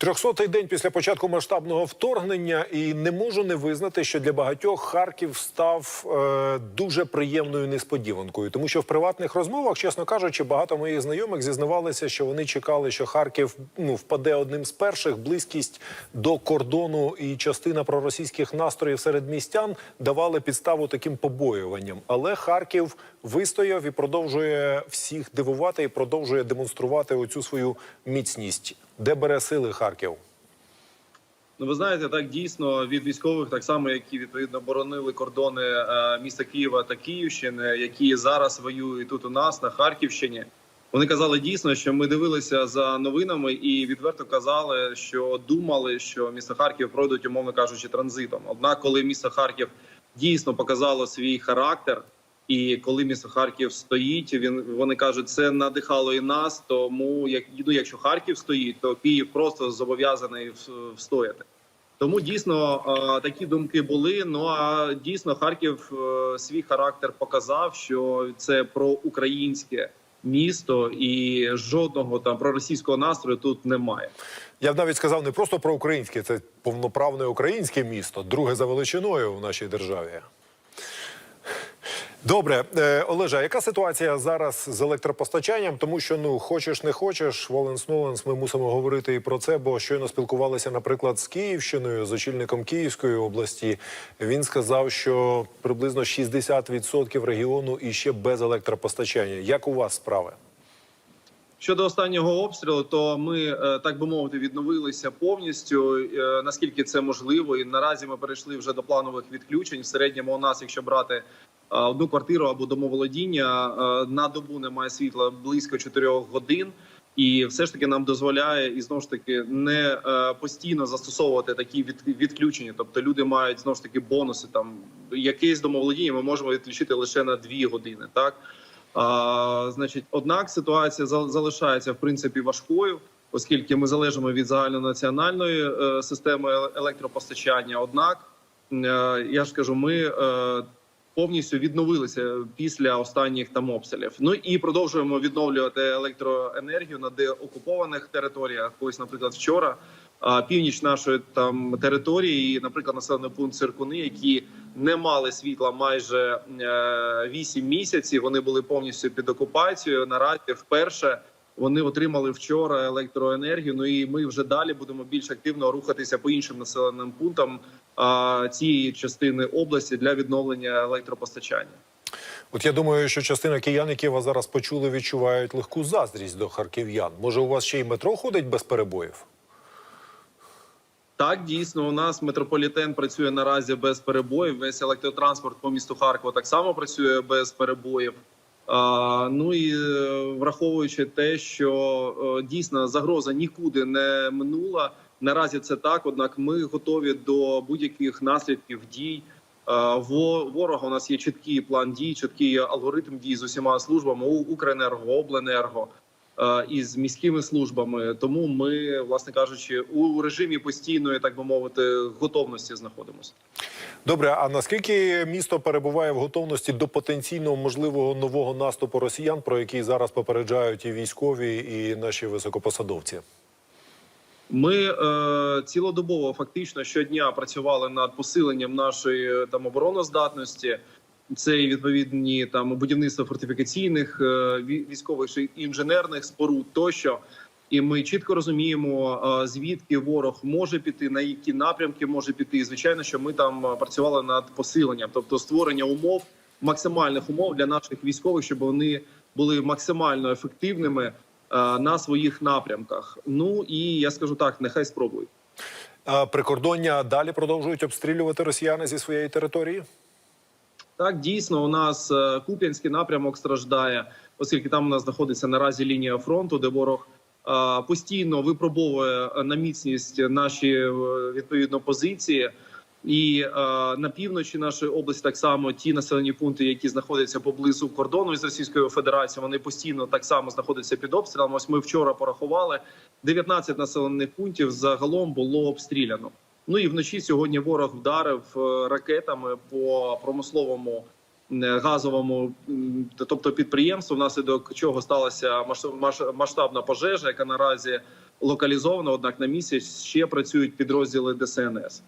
Трьохсотий день після початку масштабного вторгнення, і не можу не визнати, що для багатьох Харків став е, дуже приємною несподіванкою, тому що в приватних розмовах, чесно кажучи, багато моїх знайомих зізнавалися, що вони чекали, що Харків ну впаде одним з перших. Близькість до кордону і частина проросійських настроїв серед містян давали підставу таким побоюванням. Але Харків вистояв і продовжує всіх дивувати і продовжує демонструвати оцю свою міцність. Де бере сили Харків? Ну, ви знаєте, так дійсно від військових, так само які відповідно боронили кордони е, міста Києва та Київщини, які зараз воюють тут у нас на Харківщині. Вони казали дійсно, що ми дивилися за новинами і відверто казали, що думали, що місто Харків пройдуть, умовно кажучи, транзитом. Однак, коли місто Харків дійсно показало свій характер, і коли місто Харків стоїть, він вони кажуть, це надихало і нас. Тому як ну, якщо Харків стоїть, то Київ просто зобов'язаний встояти. Тому дійсно такі думки були. Ну а дійсно Харків е, свій характер показав, що це проукраїнське місто, і жодного там проросійського настрою тут немає. Я б навіть сказав не просто про українське, це повноправне українське місто, друге за величиною в нашій державі. Добре, Е, Олеже, а яка ситуація зараз з електропостачанням? Тому що ну хочеш не хочеш, Воленс Ноленс, ми мусимо говорити і про це, бо щойно спілкувалися, наприклад, з Київщиною, з очільником Київської області. Він сказав, що приблизно 60% регіону іще без електропостачання. Як у вас справи? Щодо останнього обстрілу, то ми е, так би мовити відновилися повністю е, наскільки це можливо. І наразі ми перейшли вже до планових відключень. В середньому у нас, якщо брати одну квартиру або домоволодіння, е, на добу немає світла близько 4 годин. І все ж таки нам дозволяє і знову ж таки не е, постійно застосовувати такі від, відключення. Тобто люди мають знову ж таки бонуси. Там якесь домоволодіння ми можемо відключити лише на 2 години. Так а, значить, однак ситуація зал- залишається в принципі важкою, оскільки ми залежимо від загальнонаціональної е, системи електропостачання. Однак, е, я ж кажу, ми е, повністю відновилися після останніх там обстрілів. Ну і продовжуємо відновлювати електроенергію на деокупованих територіях. Ось, наприклад, вчора. Північ нашої там території, наприклад, населений пункт Циркуни, які не мали світла майже е, 8 місяців. Вони були повністю під окупацією. Наразі вперше вони отримали вчора електроенергію. Ну і ми вже далі будемо більш активно рухатися по іншим населеним пунктам а, цієї частини області для відновлення електропостачання. От я думаю, що частина киян, які вас зараз почули, відчувають легку заздрість до харків'ян. Може, у вас ще й метро ходить без перебоїв? Так, дійсно, у нас метрополітен працює наразі без перебоїв. Весь електротранспорт по місту Харкова так само працює без перебоїв. Ну і е, враховуючи те, що е, дійсно загроза нікуди не минула. Наразі це так. Однак ми готові до будь-яких наслідків дій. Ворога у нас є чіткий план дій, чіткий алгоритм дій з усіма службами Укренерго, Обленерго е, із міськими службами. Тому ми, власне кажучи, у режимі постійної, так би мовити, готовності знаходимося. Добре, а наскільки місто перебуває в готовності до потенційного можливого нового наступу росіян, про який зараз попереджають і військові, і наші високопосадовці? Ми е, цілодобово фактично щодня працювали над посиленням нашої е, там обороноздатності. Це і відповідні там будівництво фортифікаційних е, військових чи інженерних споруд тощо. І ми чітко розуміємо, е, звідки ворог може піти, на які напрямки може піти. І, звичайно, що ми там е, працювали над посиленням, тобто створення умов, максимальних умов для наших військових, щоб вони були максимально ефективними на своїх напрямках. Ну і я скажу так, нехай спробують. Прикордоння далі продовжують обстрілювати росіяни зі своєї території? Так, дійсно, у нас е, Куп'янський напрямок страждає, оскільки там у нас знаходиться наразі лінія фронту, де ворог е, постійно випробовує е, на міцність наші відповідно позиції. І на півночі нашої області так само ті населені пункти, які знаходяться поблизу кордону з Російською Федерацією, вони постійно так само знаходяться під обстрілом. Ось ми вчора порахували 19 населених пунктів загалом було обстріляно. Ну і вночі сьогодні ворог вдарив е, ракетами по промисловому е, газовому, тобто підприємству, внаслідок чого сталася масштабна пожежа, яка наразі локалізована. Однак на місці ще працюють підрозділи ДСНС.